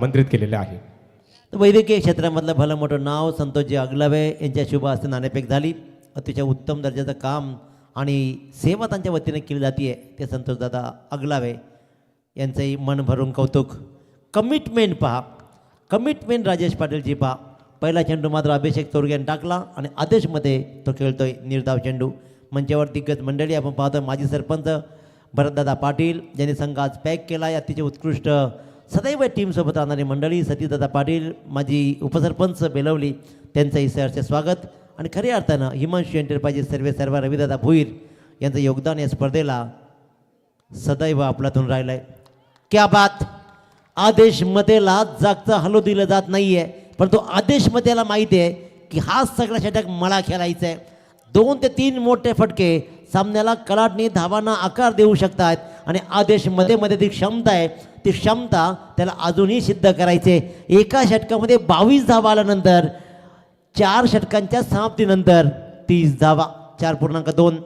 मंत्रित केलेले आहे. वैद्यकीय क्षेत्रामधलं भलं मोठं नाव संतोषजी अगलावे यांच्या शुभ हस्ते नाणेपेक झाली. अतिशय उत्तम दर्जाचं काम आणि सेवा त्यांच्या वतीने केली जाते ते संतोषदादा अगलावे यांचंही मन भरून कौतुक. कमिटमेंट पहा. कमिटमेंट राजेश पाटीलजी पहा. पहिला चेंडू मात्र अभिषेक तोरग्याने टाकला आणि आदेशमध्ये तो खेळतोय निर्धाव चेंडू. मंचावर दिग्गज मंडळी आपण पाहतो माजी सरपंच भरतदादा पाटील ज्यांनी संघ आज पॅक केला. आहे अतिशय उत्कृष्ट सदैव टीमसोबत राहणारी मंडळी सतीदादा पाटील माझी उपसरपंच बेलवली त्यांचंही सहर्ष स्वागत. आणि खऱ्या अर्थानं हिमांशू एंटरप्राइजेस सर्वे सर्व रविदादा भोईर यांचं योगदान या स्पर्धेला सदैव आपल्यातून राहिलं आहे क्या बात! आदेश मतेला जागचं हलो दिलं जात नाही आहे परंतु आदेश मतेला माहिती आहे की हा सगळा षटक मला खेळायचा आहे दोन ते तीन मोठे फटके सामन्याला कलाटणी धावांना आकार देऊ शकतात. आणि आदेशमध्ये मध्ये ती क्षमता आहे ती क्षमता त्याला अजूनही सिद्ध करायचे. एका षटकामध्ये बावीस धावा आल्यानंतर चार षटकांच्या समाप्तीनंतर तीस धावा. चार पूर्णांक दोन.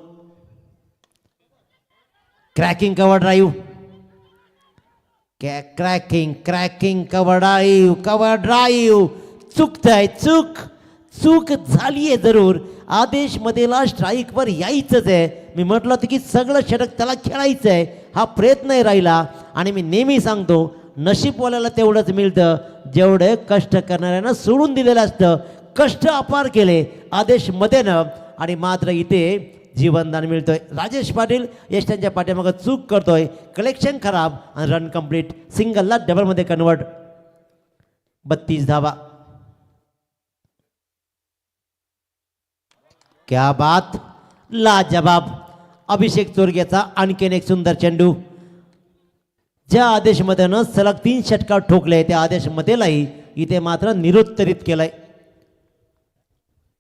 Cracking cover drive cracking cracking cover drive cover drive चुकतंय चूक चूक. झाली आहे जरूर. आदेश मध्येला स्ट्राईकवर यायचंच आहे. मी म्हटलं होतं की सगळं षटक त्याला खेळायचं आहे हा प्रयत्नही राहिला. आणि मी नेहमी सांगतो नशीबवाल्याला तेवढंच मिळतं जेवढं कष्ट करणाऱ्यांना सोडून दिलेलं असतं. कष्ट अपार केले आदेश मध्येनं आणि मात्र इथे जीवनदान मिळतोय. राजेश पाटील यश त्यांच्या पाठीमागं चूक करतोय. कलेक्शन खराब आणि रन कंप्लीट. सिंगलला डबलमध्ये कन्वर्ट. बत्तीस धावा क्या बात. लाजवाब अभिषेक चोरगेचा आणखीन एक सुंदर चेंडू. ज्या आदेशमध्येनं सलग तीन षटकार ठोकले त्या आदेशमध्येलाही इथे मात्र निरुत्तरित केलंय.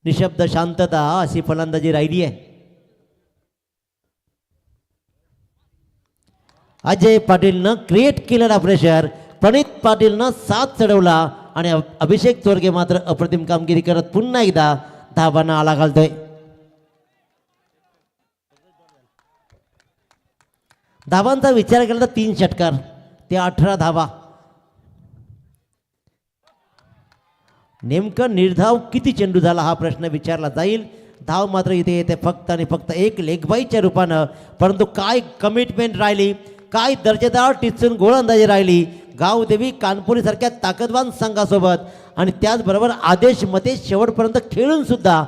निशब्द शांतता अशी फलंदाजी राहिली आहे. अजय पाटीलनं क्रिएट केलेला प्रेशर प्रणित पाटीलनं साथ चढवला आणि अभिषेक चोरगे मात्र अप्रतिम कामगिरी करत पुन्हा एकदा धाबांना आला घालतोय. धावांचा विचार केला तर तीन षटकार ते अठरा धावा. नेमकं निर्धाव किती चेंडू झाला हा प्रश्न विचारला जाईल. धाव मात्र इथे येते फक्त आणि फक्त एक लेगबाईच्या रूपानं. परंतु काय कमिटमेंट राहिली? काय दर्जेदार टिचून गोलंदाजी राहिली? गावदेवी कानपुरीसारख्या ताकदवान संघासोबत आणि त्याचबरोबर आदेश शेवटपर्यंत खेळून सुद्धा